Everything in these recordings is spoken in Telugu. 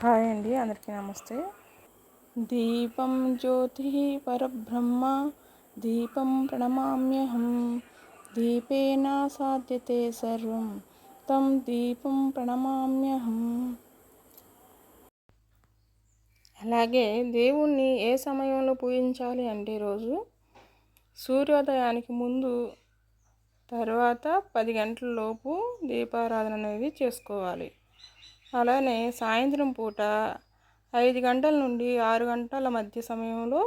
హాయ్ అండి అందరికీ నమస్తే. దీపం జ్యోతి పరబ్రహ్మ దీపం ప్రణమామ్యహం దీపేన సాధ్యతే సర్వం తం దీపం ప్రణమామ్యహం. అలాగే దేవుణ్ణి ఏ సమయంలో పూజించాలి అంటే రోజు సూర్యోదయానికి ముందు తర్వాత పది గంటల లోపు దీపారాధన అనేది చేసుకోవాలి. అలానే సాయంత్రం పూట ఐదు గంటల నుండి ఆరు గంటల మధ్య సమయంలో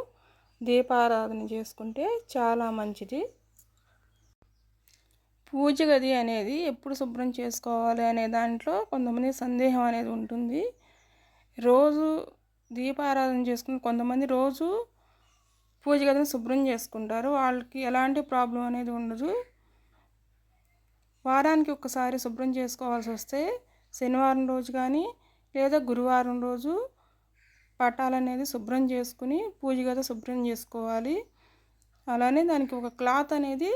దీపారాధన చేసుకుంటే చాలా మంచిది. పూజ గది అనేది ఎప్పుడు శుభ్రం చేసుకోవాలి అనే దాంట్లో కొంతమంది సందేహం అనేది ఉంటుంది. రోజు దీపారాధన చేసుకుని కొంతమంది రోజు పూజ గదిని శుభ్రం చేసుకుంటారు. వాళ్ళకి ఎలాంటి ప్రాబ్లం అనేది ఉండదు. వారానికి ఒకసారి శుభ్రం చేసుకోవాల్సి వస్తే శనివారం రోజు కానీ లేదా గురువారం రోజు పటాలు అనేది శుభ్రం చేసుకుని పూజ గది శుభ్రం చేసుకోవాలి. అలానే దానికి ఒక క్లాత్ అనేది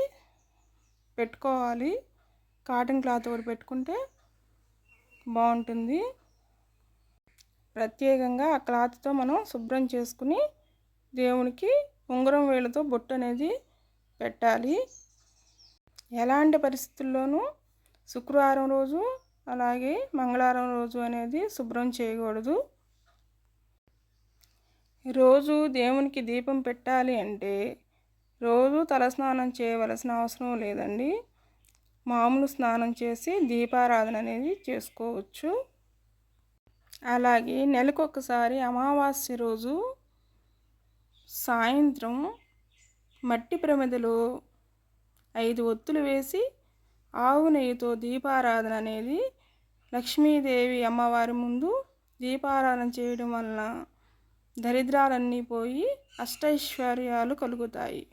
పెట్టుకోవాలి. కాటన్ క్లాత్ కూడా పెట్టుకుంటే బాగుంటుంది. ప్రత్యేకంగా ఆ క్లాత్తో మనం శుభ్రం చేసుకుని దేవునికి ఉంగరం వేళ్ళతో బొట్టు అనేది పెట్టాలి. ఎలాంటి పరిస్థితుల్లోనూ శుక్రవారం రోజు అలాగే మంగళవారం రోజు అనేది శుభ్రం చేయకూడదు. రోజు దేవునికి దీపం పెట్టాలి అంటే రోజు తలస్నానం చేయవలసిన అవసరం లేదండి. మామూలు స్నానం చేసి దీపారాధన అనేది చేసుకోవచ్చు. అలాగే నెలకొకసారి అమావాస్య రోజు సాయంత్రం మట్టి ప్రమిదలో ఐదు ఒత్తులు వేసి ఆవు నెయ్యితో దీపారాధన అనేది లక్ష్మీదేవి అమ్మవారి ముందు దీపారాధన చేయడం వలన దరిద్రాలన్నీ పోయి అష్టైశ్వర్యాలు కలుగుతాయి.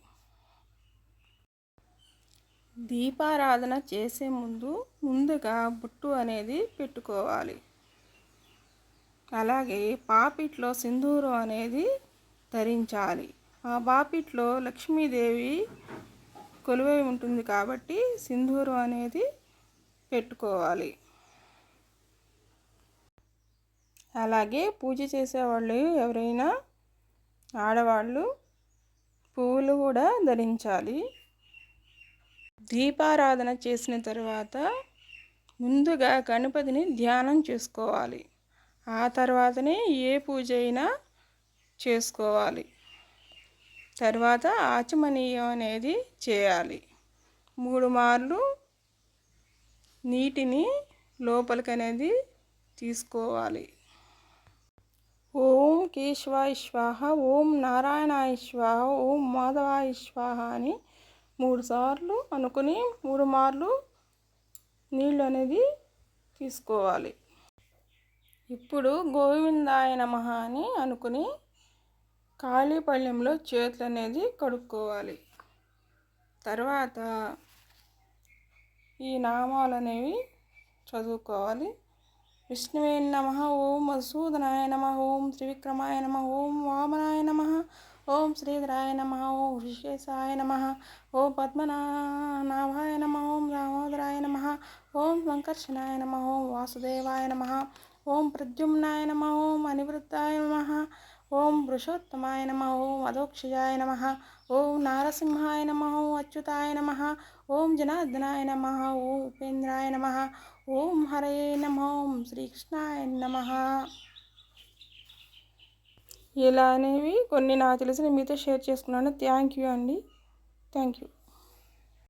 దీపారాధన చేసే ముందు ముందుగా బుట్టు అనేది పెట్టుకోవాలి. అలాగే పాపిట్లో సింధూరం అనేది ధరించాలి. ఆ బాపిట్లో లక్ష్మీదేవి కొలువై ఉంటుంది కాబట్టి సింధూరం అనేది పెట్టుకోవాలి. అలాగే పూజ చేసేవాళ్ళు ఎవరైనా ఆడవాళ్ళు పువ్వులు కూడా ధరించాలి. దీపారాధన చేసిన తర్వాత ముందుగా గణపతిని ధ్యానం చేసుకోవాలి. ఆ తర్వాతనే ఏ పూజ అయినా చేసుకోవాలి. తర్వాత ఆచమనీయం అనేది చేయాలి. మూడు మార్లు నీటిని లోపలికి అనేది తీసుకోవాలి. ఓం కేశవాయ స్వాహ ఓం నారాయణాయ స్వాహ ఓం మాధవాయ స్వాహ అని మూడు సార్లు అనుకుని మూడు మార్లు నీళ్ళు అనేది తీసుకోవాలి. ఇప్పుడు గోవిందాయ నమ అని అనుకుని ఖాళీ పళ్ళెంలో చేతులు అనేది కడుక్కోవాలి తర్వాత ఈ నామాలు అనేవి చదువుకోవాలి విష్ణువే నమ ఓం మధుసూదనాయ నమ ఓం త్రివిక్రమాయ నమ ఓం వామనాయ నమ ఓం శ్రీధరాయ నమ ఓం ఋషికేశాయ నమ ఓం పద్మనాభాయ నమ ఓం దామోదరాయ నమ ఓం సంకర్షణాయ నమ ఓం వాసుదేవాయ నమ ఓం ప్రద్యుమ్నాయ నమ ఓం అనివృత్తాయ నమ ఓం పురుషోత్తమాయ నమ ఓం అధోక్షయాయ నమ ఓం నారసింహాయ నమ ఓం అచ్యుతాయ నమ ఓం జనార్దనాయ నమ ఓం ఉపేంద్రాయ నమ ఓం హరయే నమ ఓం శ్రీకృష్ణాయ నమ. ఇలా అనేవి కొన్ని నాకు తెలిసిన మీతో షేర్ చేసుకున్నాను. థ్యాంక్ యూ అండి. Thank you.